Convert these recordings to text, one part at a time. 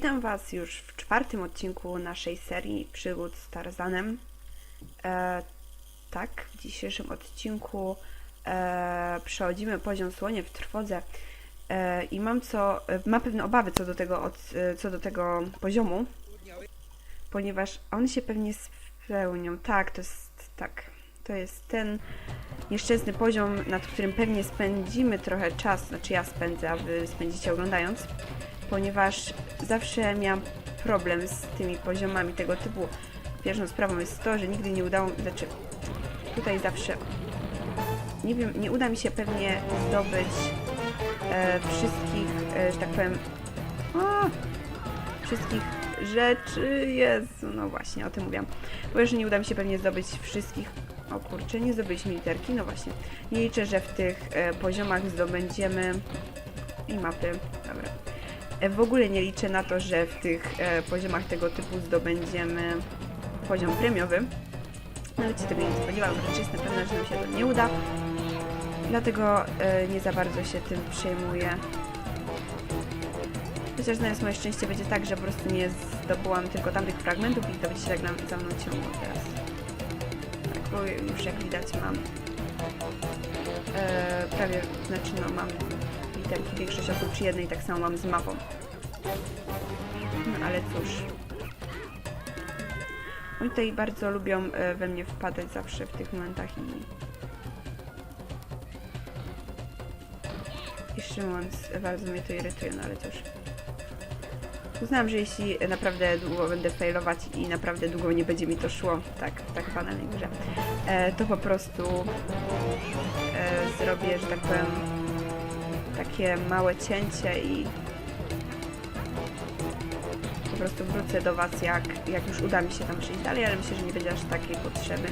Witam Was już w czwartym odcinku naszej serii przygód z Tarzanem. E, tak, w dzisiejszym odcinku e, przechodzimy poziom słonie w trwodze e, i mam co, e, mam pewne obawy co do tego, od, e, co do tego poziomu, ponieważ one się pewnie spełnią. Tak, to jest tak. To jest ten nieszczęsny poziom, nad którym pewnie spędzimy trochę czasu, znaczy ja spędzę, a Wy spędzicie oglądając ponieważ zawsze miałam problem z tymi poziomami tego typu. Pierwszą sprawą jest to, że nigdy nie udało mi, znaczy tutaj zawsze, nie wiem, nie uda mi się pewnie zdobyć e, wszystkich, e, że tak powiem, a, wszystkich rzeczy, Jezu, no właśnie, o tym mówiłam. Bo że nie uda mi się pewnie zdobyć wszystkich, o kurczę, nie zdobyliśmy literki, no właśnie. Nie liczę, że w tych e, poziomach zdobędziemy i mapy, dobra. E, W ogóle nie liczę na to, że w tych e, poziomach tego typu zdobędziemy poziom premiowy. Nawet się tego nie spodziewałam, wręcz jestem pewna, że nam się to nie uda. Dlatego e, nie za bardzo się tym przejmuję. Chociaż znając moje szczęście będzie tak, że po prostu nie zdobyłam tylko tamtych fragmentów i to będzie się tak na, za mną ciągło teraz. Tak, bo już jak widać mam e, prawie, znaczy no mam literki większość oprócz jednej, tak samo mam z mapą. No ale cóż. Oni tutaj bardzo lubią e, we mnie wpadać zawsze w tych momentach i... Szczerze mówiąc, bardzo mnie to irytuje, no ale cóż. Uznałam, że jeśli naprawdę długo będę failować i naprawdę długo nie będzie mi to szło, tak, tak banalnej grze, e, to po prostu e, zrobię, że tak powiem, takie małe cięcie i po prostu wrócę do Was, jak, jak już uda mi się tam przejść dalej, ale myślę, że nie będzie aż takiej potrzeby.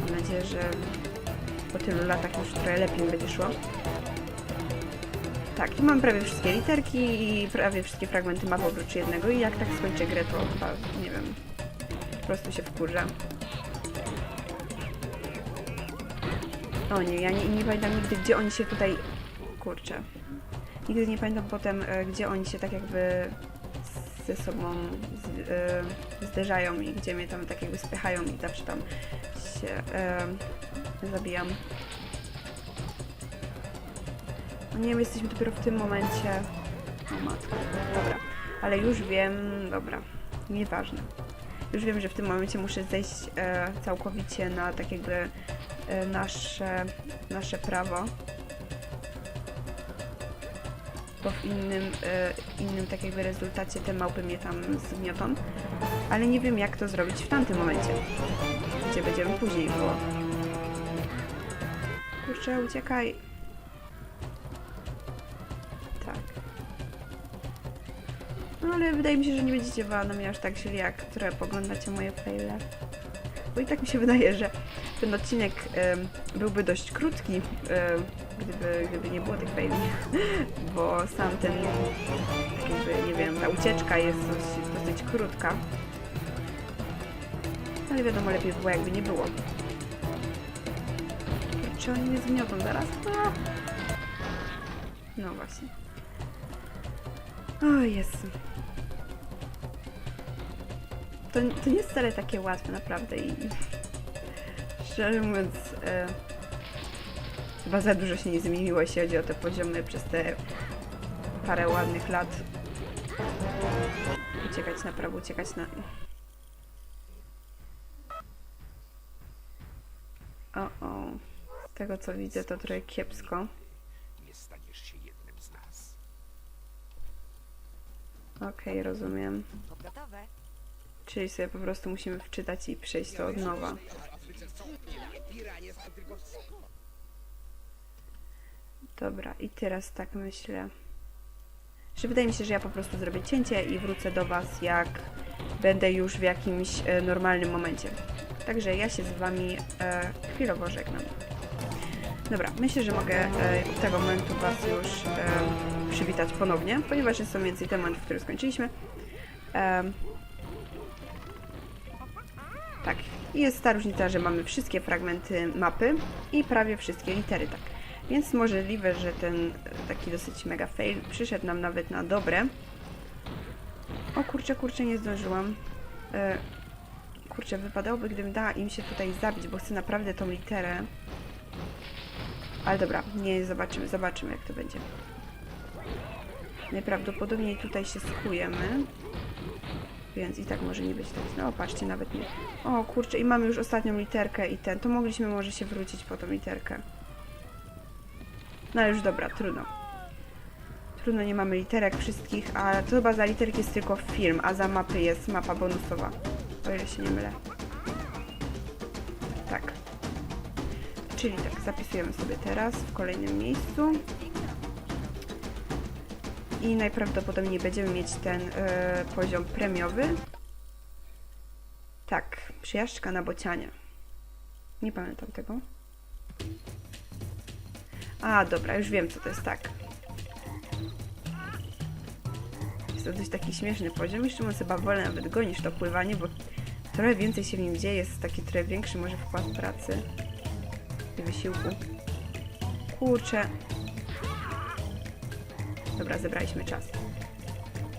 Mam nadzieję, że po tylu latach już trochę lepiej mi będzie szło. Tak, i mam prawie wszystkie literki i prawie wszystkie fragmenty mapy oprócz jednego i jak tak skończę grę, to chyba, nie wiem, po prostu się wkurzę. O nie, ja nie, nie pamiętam nigdy, gdzie oni się tutaj... Kurczę. Nigdy nie pamiętam potem, e, gdzie oni się tak jakby ze sobą z, e, zderzają i gdzie mnie tam tak jakby spychają i zawsze tam się e, zabijam. No nie wiem, jesteśmy dopiero w tym momencie... O matko, dobra. Ale już wiem... Dobra, nieważne. Już wiem, że w tym momencie muszę zejść e, całkowicie na tak jakby e, nasze, nasze prawo. Bo w innym, e, innym tak jakby rezultacie te małpy mnie tam zgniotą. Ale nie wiem jak to zrobić w tamtym momencie. Gdzie będziemy później było. Kurczę, uciekaj. No ale wydaje mi się, że nie będziecie wała mnie aż tak źle, jak które poglądacie moje faile. Bo i tak mi się wydaje, że ten odcinek byłby dość krótki, gdyby, gdyby nie było tych faili. Bo sam ten, jakby, nie wiem, ta ucieczka jest dosyć, dosyć krótka. Ale wiadomo, lepiej było jakby nie było. Czy oni mnie zgniotą zaraz? No właśnie. O Jezu. To, to nie jest wcale takie łatwe, naprawdę. I szczerze mówiąc, e, chyba za dużo się nie zmieniło, jeśli chodzi o te poziomy przez te parę ładnych lat. Uciekać na prawo, uciekać na... O, o. Z tego co widzę, to trochę kiepsko. nie staniesz się jednym z nas. Okej, rozumiem. Gotowe. Czyli sobie po prostu musimy wczytać i przejść to od nowa. Dobra, i teraz tak myślę, że wydaje mi się, że ja po prostu zrobię cięcie i wrócę do Was, jak będę już w jakimś e, normalnym momencie. Także ja się z Wami e, chwilowo żegnam. Dobra, myślę, że mogę e, tego momentu Was już e, przywitać ponownie, ponieważ jest to mniej więcej moment, w którym skończyliśmy. Em, tak, i jest ta różnica, że mamy wszystkie fragmenty mapy i prawie wszystkie litery, tak. Więc możliwe, że ten e, taki dosyć mega fail przyszedł nam nawet na dobre. O kurczę, kurczę, nie zdążyłam. E, kurczę, wypadałoby, gdybym dała im się tutaj zabić, bo chcę naprawdę tą literę. Ale dobra, nie, zobaczymy, zobaczymy jak to będzie. Najprawdopodobniej tutaj się skujemy. Więc i tak może nie być tak. No patrzcie, nawet nie. O kurczę, i mamy już ostatnią literkę i ten. To mogliśmy może się wrócić po tą literkę. No już dobra, trudno. Trudno, nie mamy literek wszystkich, a to chyba za literki jest tylko film, a za mapy jest mapa bonusowa. O ile się nie mylę. Czyli tak, zapisujemy sobie teraz w kolejnym miejscu. I najprawdopodobniej będziemy mieć ten e, poziom premiowy. Tak, przyjażdżka na bocianie. Nie pamiętam tego. A, dobra, już wiem co to jest, tak. Jest to dość taki śmieszny poziom. Jeszcze może chyba wolę nawet go niż to pływanie, bo trochę więcej się w nim dzieje, jest taki trochę większy może wkład pracy wysiłku. Kurczę. Dobra, zebraliśmy czas.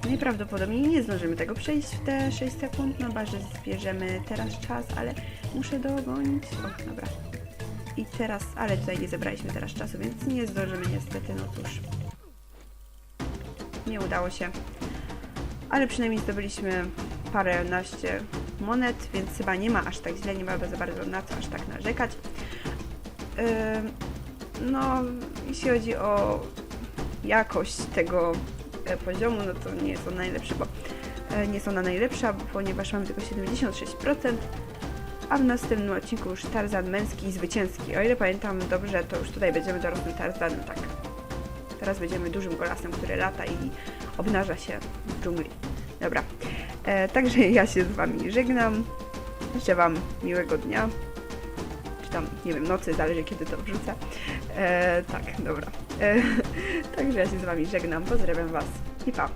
Najprawdopodobniej nie zdążymy tego przejść w te 6 sekund, no chyba, że zbierzemy teraz czas, ale muszę dogonić. O, dobra. I teraz, ale tutaj nie zebraliśmy teraz czasu, więc nie zdążymy niestety, no cóż. Nie udało się. Ale przynajmniej zdobyliśmy paręnaście monet, więc chyba nie ma aż tak źle, nie ma za bardzo na co aż tak narzekać. No, jeśli chodzi o jakość tego e, poziomu, no to nie jest on najlepszy, bo e, nie jest ona najlepsza, ponieważ mamy tylko 76%, a w następnym odcinku już Tarzan męski i zwycięski. O ile pamiętam dobrze, to już tutaj będziemy dorosłym Tarzanem, tak. Teraz będziemy dużym golasem, który lata i obnaża się w dżungli. Dobra, e, także ja się z Wami żegnam. Życzę Wam miłego dnia. Tam, nie wiem, nocy, zależy kiedy to wrzucę. E, tak, dobra. E, także ja się z Wami żegnam. Pozdrawiam Was i pa.